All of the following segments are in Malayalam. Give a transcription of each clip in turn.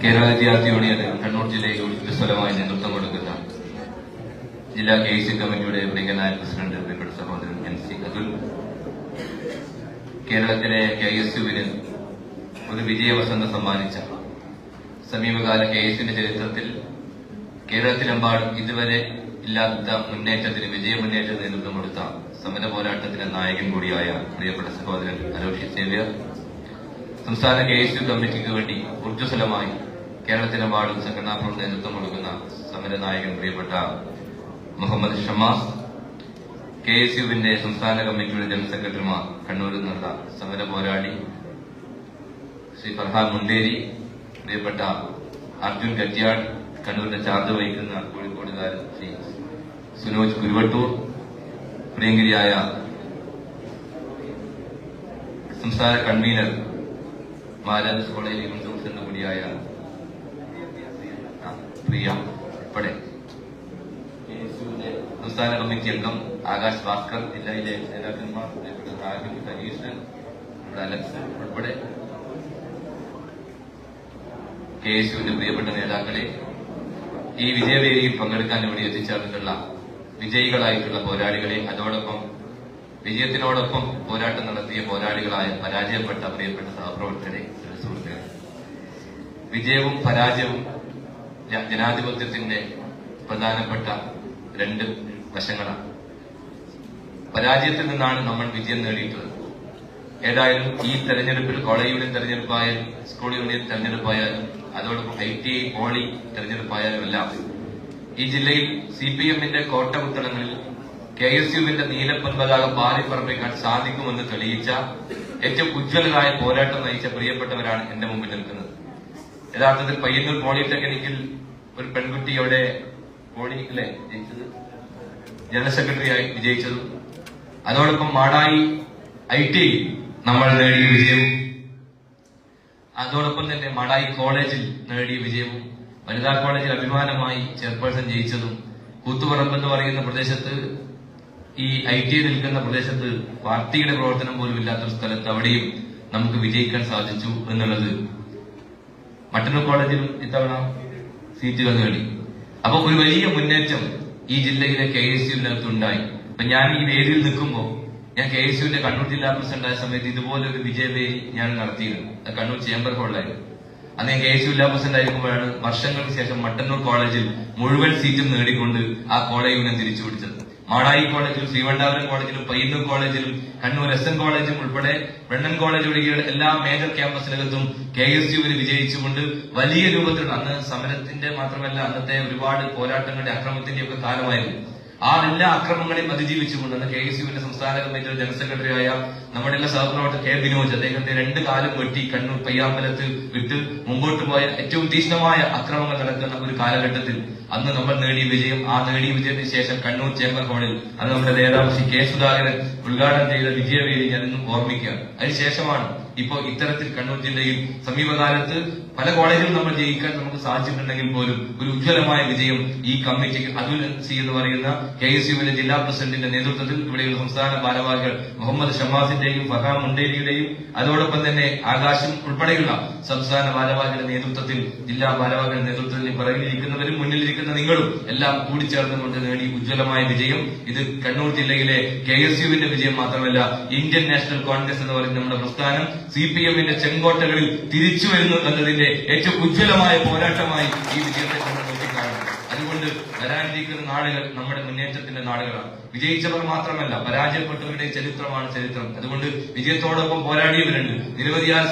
കേരള വിദ്യാർത്ഥി യൂണിയന് കണ്ണൂർ ജില്ലയിൽ ഉജ്ജ്വലമായി നേതൃത്വം കൊടുക്കുന്ന ജില്ലാ കെ സി കമ്മിറ്റിയുടെ പ്രിയങ്കനായ പ്രസിഡന്റ് പ്രിയപ്പെട്ട സഹോദരൻ എൻ സി അതുൽ കേരളത്തിലെ കെ എസ് യുവിന് ഒരു വിജയവസന്തം സമ്മാനിച്ച സമീപകാല കെ എസ് യുവിന്റെ ചരിത്രത്തിൽ കേരളത്തിലെമ്പാടും ഇതുവരെ ഇല്ലാത്ത മുന്നേറ്റത്തിന് വിജയ മുന്നേറ്റത്തിന് നേതൃത്വം കൊടുത്ത സമര പോരാട്ടത്തിന്റെ നായകൻ കൂടിയായ പ്രിയപ്പെട്ട സഹോദരൻ അലോഷി സേവ്യർ. സംസ്ഥാന കെ എസ് യു കമ്മിറ്റിക്ക് വേണ്ടി ഊർജസ്വലമായി കേരളത്തിലെമ്പാടും സംഘടനാപ്രവർത്തന നേതൃത്വം കൊടുക്കുന്ന സമരനായകൻ പ്രിയപ്പെട്ട മുഹമ്മദ് ഷമാസ് കെ എസ് യുവിന്റെ സംസ്ഥാന കമ്മിറ്റിയുടെ ജനറൽ സെക്രട്ടറിമാർ കണ്ണൂരിൽ നിന്നുള്ള സമര പോരാളി ശ്രീ ഫർഹാൻ മുണ്ടേരി പ്രിയപ്പെട്ട അർജുൻ കറ്റിയാട് കണ്ണൂരിന്റെ ചാർജ് വഹിക്കുന്ന കോഴിക്കോടുകാരൻ ശ്രീ സുനോജ് കുരുവട്ടൂർ പ്രിയങ്കരിയായ സംസ്ഥാന കൺവീനർ മാരാജ് കോളേജ് യൂണിവേഴ്സിറ്റി കൂടിയായ പ്രിയ ഉൾപ്പെടെ. സംസ്ഥാന കമ്മിറ്റി അംഗം ആകാശ് ഭാസ്കർ ജില്ലയിലെ നേതാക്കന്മാർ ഹരീഷൻ നമ്മുടെ അലക്സ് ഉൾപ്പെടെ. കെ എസ് യുവിന്റെ പ്രിയപ്പെട്ട നേതാക്കളെ ഈ വിജയവേദിയിൽ പങ്കെടുക്കാൻ ഇവിടെ എത്തിച്ചേർന്നിട്ടുള്ള വിജയികളായിട്ടുള്ള പോരാളികളെ അതോടൊപ്പം വിജയത്തിനോടൊപ്പം പോരാട്ടം നടത്തിയ പോരാളികളായ പരാജയപ്പെട്ട പ്രിയപ്പെട്ട സഹപ്രവർത്തകരെ സുഹൃത്തുക്കളെ. വിജയവും പരാജയവും ജനാധിപത്യത്തിന്റെ പ്രധാനപ്പെട്ട രണ്ട് വശങ്ങളാണ്. പരാജയത്തിൽ നിന്നാണ് നമ്മൾ വിജയം നേടിയിട്ടുള്ളത്. ഏതായാലും ഈ തെരഞ്ഞെടുപ്പിൽ കോളേജ് യൂണിയൻ തെരഞ്ഞെടുപ്പായാലും സ്കൂൾ യൂണിയൻ തെരഞ്ഞെടുപ്പായാലും അതോടൊപ്പം ഐ ടി ഐ പോളി തെരഞ്ഞെടുപ്പായാലും എല്ലാം ഈ ജില്ലയിൽ സി പി എമ്മിന്റെ കോട്ടകുത്തളങ്ങളിൽ കെ എസ് യുവിന്റെ നീലപ്പൻ പതാക പാറിപ്പറപ്പിക്കാൻ സാധിക്കുമെന്ന് തെളിയിച്ച ഏറ്റവും ഉജ്ജ്വലരായ പോരാട്ടം നയിച്ച പ്രിയപ്പെട്ടവരാണ് എന്റെ മുമ്പിൽ നിൽക്കുന്നത്. യഥാർത്ഥത്തിൽ പയ്യന്നൂർ പോളിടെക്നിക്കിൽ ഒരു പെൺകുട്ടി അവിടെ പോളി ജനറൽ സെക്രട്ടറിയായി വിജയിച്ചതും അതോടൊപ്പം മാടായി ഐ ടി നമ്മൾ നേടിയ വിജയവും അതോടൊപ്പം തന്നെ മാടായി കോളേജിൽ നേടിയ വിജയവും വനിതാ കോളേജിൽ അഭിമാനമായി ചെയർപേഴ്സൺ ജയിച്ചതും കൂത്തുപറമ്പ് എന്ന് പറയുന്ന പ്രദേശത്ത് ഈ ഐ ടി നിൽക്കുന്ന പ്രദേശത്ത് പാർട്ടിയുടെ പ്രവർത്തനം പോലും ഇല്ലാത്തൊരു സ്ഥലത്ത് അവിടെയും നമുക്ക് വിജയിക്കാൻ സാധിച്ചു എന്നുള്ളത് മട്ടന്നൂർ കോളേജിലും ഇത്തവണ സീറ്റുകൾ നേടി അപ്പൊ ഒരു വലിയ മുന്നേറ്റം ഈ ജില്ലയിലെ കെ എസ് യുവിനകത്ത് ഉണ്ടായി അപ്പൊ ഞാൻ ഈ വേദിയിൽ നിൽക്കുമ്പോൾ ഞാൻ കെ എസ് യുവിന്റെ കണ്ണൂർ ജില്ലാ പ്രസിഡന്റ് ആയ സമയത്ത് ഇതുപോലെ ഒരു വിജയവേദി ഞാൻ നടത്തിയിരുന്നു. കണ്ണൂർ ചേംബർ ഹാളിലായിരുന്നു. ഞാൻ കെ എസ് യു പ്രസിഡന്റ് ആയിരിക്കുമ്പോഴാണ് വർഷങ്ങൾക്ക് ശേഷം മട്ടന്നൂർ കോളേജിൽ മുഴുവൻ സീറ്റും നേടിക്കൊണ്ട് ആ കോളേജ് യൂണിയൻ തിരിച്ചു പിടിച്ചത്. മാടായി കോളേജിലും ശ്രീവണ്ടാപുരം കോളേജിലും പയ്യന്നൂർ കോളേജിലും കണ്ണൂർ എസ് എൻ കോളേജും ഉൾപ്പെടെ വെണ്ണൻ കോളേജ് ഒഴികെയുള്ള എല്ലാ മേജർ ക്യാമ്പസിനകത്തും കെ എസ് യു വിജയിച്ചുകൊണ്ട് വലിയ രൂപത്തിൽ അന്ന് സമരത്തിന്റെ മാത്രമല്ല അന്നത്തെ ഒരുപാട് പോരാട്ടങ്ങളുടെ അക്രമത്തിന്റെ ഒക്കെ കാലമായിരുന്നു. ആ എല്ലാ അക്രമങ്ങളെയും അതിജീവിച്ചുകൊണ്ട് കെ എസ് യുവിന്റെ സംസ്ഥാന കമ്മിറ്റിയുടെ ജനറൽ സെക്രട്ടറി ആയ നമ്മുടെ എല്ലാ സഹപ്രവർത്തകർ കെ ബിനോജ് അദ്ദേഹത്തെ രണ്ട് കാലം വെട്ടി കണ്ണൂർ പയ്യാമ്പലത്ത് വിട്ട് മുമ്പോട്ട് പോയ ഏറ്റവും തീക്ഷ്ണമായ അക്രമങ്ങൾ നടക്കുന്ന ഒരു കാലഘട്ടത്തിൽ അന്ന് നമ്മൾ നേടിയ വിജയം ആ നേടിയ വിജയത്തിന് ശേഷം കണ്ണൂർ ചേംബർ ഹാളിൽ അത് നമ്മുടെ നേതാവ് ശ്രീ കെ സുധാകരൻ ഉദ്ഘാടനം ചെയ്ത വിജയവേദി ഞാൻ ഇന്നും ഓർമ്മിക്കുകയാണ്. അതിനുശേഷമാണ് ഇപ്പോൾ ഇത്തരത്തിൽ കണ്ണൂർ ജില്ലയിൽ സമീപകാലത്ത് പല കോളേജിൽ നമ്മൾ ജയിക്കാൻ നമുക്ക് സാധിച്ചിട്ടുണ്ടെങ്കിൽ പോലും ഒരു ഉജ്ജ്വലമായ വിജയം ഈ കമ്മിറ്റിക്ക് അതുൽ സി എന്ന് പറയുന്ന കെ എസ് യുവിന്റെ ജില്ലാ പ്രസിഡന്റിന്റെ നേതൃത്വത്തിൽ ഇവിടെയുള്ള സംസ്ഥാന ഭാരവാഹികൾ മുഹമ്മദ് ഷമാസിന്റെയും ഫഹാം മുണ്ടേരിയുടെയും അതോടൊപ്പം തന്നെ ആകാശം ഉൾപ്പെടെയുള്ള സംസ്ഥാന ഭാരവാഹികളുടെ നേതൃത്വത്തിൽ ജില്ലാ ഭാരവാഹികളുടെ നേതൃത്വത്തിൽ പിറകിലിരിക്കുന്നവരും മുന്നിലിരിക്കുന്ന നിങ്ങളും എല്ലാം കൂടിച്ചേർന്നുകൊണ്ട് നേടി ഉജ്ജ്വലമായ വിജയം. ഇത് കണ്ണൂർ ജില്ലയിലെ കെ എസ് യുവിന്റെ വിജയം മാത്രമല്ല ഇന്ത്യൻ നാഷണൽ കോൺഗ്രസ് എന്ന് പറയുന്ന നമ്മുടെ പ്രസ്ഥാനം സി പി എമ്മിന്റെ ചെങ്കോട്ടകളിൽ തിരിച്ചു വരുന്നു എന്നതിന്റെ ഏറ്റവും ഉജ്ജ്വലമായ പോരാട്ടമായി ഈ വിജയത്തെ വരാനിരിക്കുന്ന നാളുകൾ നമ്മുടെ മുന്നേറ്റത്തിന്റെ നാളുകളാണ്. വിജയിച്ചവർ മാത്രമല്ല പരാജയപ്പെട്ടവരുടെ ചരിത്രമാണ് ചരിത്രം. അതുകൊണ്ട് വിജയത്തോടൊപ്പം പോരാടിയവരുണ്ട്. നിരവധിയായ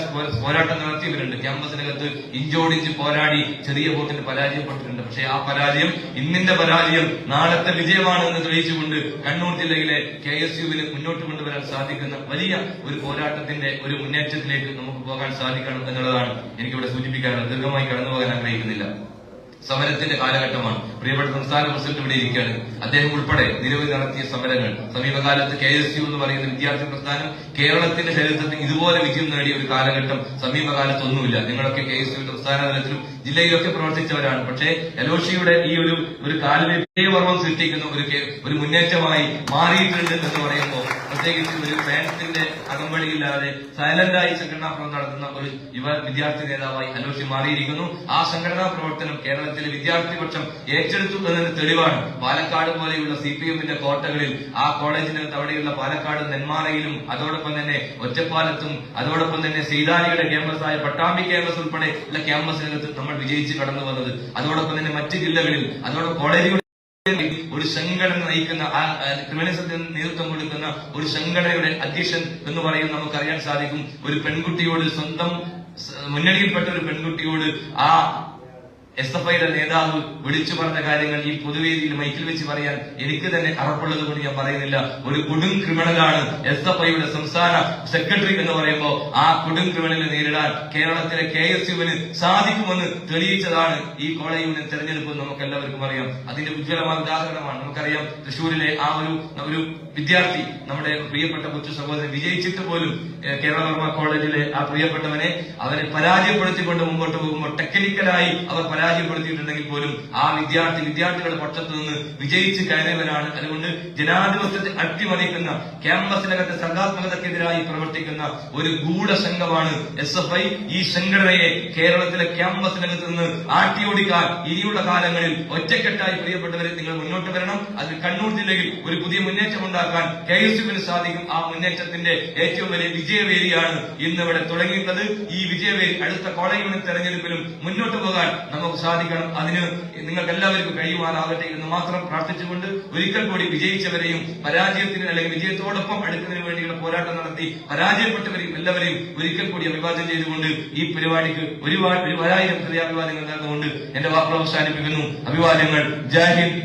പോരാട്ടം നടത്തിയവരുണ്ട്. ക്യാമ്പസിനകത്ത് ഇഞ്ചോടിഞ്ച് പോരാടി ചെറിയ വോട്ടിന് പരാജയപ്പെട്ടിട്ടുണ്ട്. പക്ഷേ ആ പരാജയം ഇന്നിന്റെ പരാജയം നാളത്തെ വിജയമാണ് എന്ന് തെളിയിച്ചുകൊണ്ട് കണ്ണൂർ ജില്ലയിലെ കെ എസ് യുവിന് മുന്നോട്ട് കൊണ്ടുവരാൻ സാധിക്കുന്ന വലിയ ഒരു പോരാട്ടത്തിന്റെ ഒരു മുന്നേറ്റത്തിലേക്ക് നമുക്ക് പോകാൻ സാധിക്കണം എന്നുള്ളതാണ് എനിക്കിവിടെ സൂചിപ്പിക്കാനുള്ളത്. ദീർഘമായി കടന്നു പോകാൻ ആഗ്രഹിക്കുന്നില്ല. സമരത്തിന്റെ കാലഘട്ടമാണ്. പ്രിയപ്പെട്ട സംസ്ഥാന പ്രസിഡന്റ് ഇവിടെ ഇരിക്കുകയാണ്. അദ്ദേഹം ഉൾപ്പെടെ നിരവധി നടത്തിയ സമരങ്ങൾ. സമീപകാലത്ത് കെ എസ് യു എന്ന് പറയുന്ന വിദ്യാർത്ഥി പ്രസ്ഥാനം കേരളത്തിന്റെ ചരിത്രത്തിൽ ഇതുപോലെ വിജയം നേടിയ ഒരു കാലഘട്ടം സമീപകാലത്തൊന്നുമില്ല. നിങ്ങളൊക്കെ കെ എസ് യുവിന്റെ സംസ്ഥാന തലത്തിലും ജില്ലയിലൊക്കെ പ്രവർത്തിച്ചവരാണ്. പക്ഷേ എലോഷിയുടെ ഈ ഒരു ഒരു കാൽവെപ്പർവം സൃഷ്ടിക്കുന്ന ഒരു ഒരു മുന്നേറ്റമായി മാറിയിട്ടുണ്ട് എന്ന് പറയുമ്പോൾ പ്രത്യേകിച്ച് ഒരു ഫാൻസിന്റെ അകമ്പടിയില്ലാതെ സൈലന്റായി സംഘടനാ പ്രവർത്തനം നടത്തുന്ന ഒരു യുവ വിദ്യാർത്ഥി നേതാവായി അലോഷി മാറിയിരിക്കുന്നു. ആ സംഘടനാ പ്രവർത്തനം കേരളത്തിലെ വിദ്യാർത്ഥിപക്ഷം ഏറ്റെടുത്തു എന്നതിന് തെളിവാണ്. പാലക്കാട് പോലെയുള്ള സി പി എമ്മിന്റെ കോട്ടകളിൽ ആ കോളേജിനകത്ത് അവിടെയുള്ള പാലക്കാട് നെന്മാറയിലും അതോടൊപ്പം തന്നെ ഒറ്റപ്പാലത്തും അതോടൊപ്പം തന്നെ സീതാരിയുടെ ക്യാമ്പസായ പട്ടാമ്പി ക്യാമ്പസ് ഉൾപ്പെടെ ഉള്ള ക്യാമ്പസിനകത്ത് നമ്മൾ വിജയിച്ച് കടന്നു വന്നത്. അതോടൊപ്പം തന്നെ മറ്റ് ജില്ലകളിൽ അതോടൊപ്പം കോളേജുകളിൽ ഒരു സംഘടന നയിക്കുന്ന ആ ക്രിമിനലിസത്തിന് നേതൃത്വം കൊടുക്കുന്ന ഒരു സംഘടനയുടെ അധ്യക്ഷൻ എന്ന് പറയും നമുക്കറിയാൻ സാധിക്കും. ഒരു പെൺകുട്ടിയോട് സ്വന്തം മുന്നണിയിൽപ്പെട്ട ഒരു പെൺകുട്ടിയോട് ആ എസ് എഫ് ഐയുടെ നേതാവ് വിളിച്ചു പറഞ്ഞ കാര്യങ്ങൾ ഈ പൊതുവേദിയിൽ മൈക്കിൽ വെച്ച് പറയാൻ എനിക്ക് തന്നെ അറപ്പുള്ളത് കൊണ്ട് ഞാൻ പറയുന്നില്ല. ഒരു കൊടും ക്രിമിനലാണ് എസ് എഫ് ഐയുടെ സംസ്ഥാന സെക്രട്ടറി എന്ന് പറയുമ്പോൾ ആ കൊടും ക്രിമിനലിനെ നേരിടാൻ കേരളത്തിലെ കെ എസ് യുവിന് സാധിക്കുമെന്ന് തെളിയിച്ചതാണ് ഈ കോളേജ് യൂണിയൻ തെരഞ്ഞെടുപ്പ് നമുക്ക് എല്ലാവർക്കും അറിയാം. അതിന്റെ ഉജ്ജ്വലമായ ഉദാഹരണമാണ് നമുക്കറിയാം. തൃശൂരിലെ ആ ഒരു ഒരു വിദ്യാർത്ഥി നമ്മുടെ പ്രിയപ്പെട്ട കൊച്ചു സഹോദരൻ വിജയിച്ചിട്ട് പോലും ഏഹ്, കേരളവർമ്മ കോളേജിലെ ആ പ്രിയപ്പെട്ടവനെ അവരെ പരാജയപ്പെടുത്തിക്കൊണ്ട് മുമ്പോട്ട് പോകുമ്പോൾ ടെക്നിക്കലായി അവർ പരാജയപ്പെടുത്തിയിട്ടുണ്ടെങ്കിൽ പോലും ആ വിദ്യാർത്ഥി വിദ്യാർത്ഥികളുടെ പക്ഷത്ത് നിന്ന് വിജയിച്ച് കയറിയവരാണ്. അതുകൊണ്ട് ജനാധിപത്യത്തെ അട്ടിമറിക്കുന്ന ക്യാമ്പസിനകത്ത് സർഗാത്മകതക്കെതിരായി പ്രവർത്തിക്കുന്ന ഒരു ഗൂഢസംഘമാണ് എസ് എഫ് ഐ. ഈ സംഘടനയെ കേരളത്തിലെ ക്യാമ്പസിനകത്ത് നിന്ന് ആട്ടിയോടിക്കാൻ ഇനിയുള്ള കാലങ്ങളിൽ ഒറ്റക്കെട്ടായി പ്രിയപ്പെട്ടവരെ നിങ്ങൾ മുന്നോട്ട് വരണം. അതിൽ കണ്ണൂർ ജില്ലയിൽ ഒരു പുതിയ മുന്നേറ്റം ഉണ്ടാക്കാൻ കെ എസ് സാധിക്കും. ആ മുന്നേറ്റത്തിന്റെ ഏറ്റവും വലിയ വിജയവേദിയാണ് ഇന്ന് ഇവിടെ തുടങ്ങിയിട്ടുള്ളത്. ഈ വിജയവേദി അടുത്ത കോളേജ് തെരഞ്ഞെടുപ്പിലും മുന്നോട്ട് പോകാൻ നമുക്ക് സാധിക്കണം. അതിന് നിങ്ങൾക്ക് എല്ലാവർക്കും കഴിയുവാനാകട്ടെ എന്ന് മാത്രം പ്രാർത്ഥിച്ചുകൊണ്ട് ഒരിക്കൽ കൂടി വിജയിച്ചവരെയും പരാജയത്തിന് അല്ലെങ്കിൽ വിജയത്തോടൊപ്പം അടുക്കുന്നതിന് വേണ്ടിയുള്ള പോരാട്ടം നടത്തി പരാജയപ്പെട്ടവരെയും എല്ലാവരെയും ഒരിക്കൽ കൂടി അഭിവാദ്യം ചെയ്തുകൊണ്ട് ഈ പരിപാടിക്ക് ഒരുപാട് ഒരു വരായിരം ഹൃദയാഭിവാദ്യങ്ങൾ നൽകുകൊണ്ട് എന്റെ വാക്കുകൾ അവസാനിപ്പിക്കുന്നു. അഭിവാദ്യങ്ങൾ. ജയ് ഹിന്ദ്.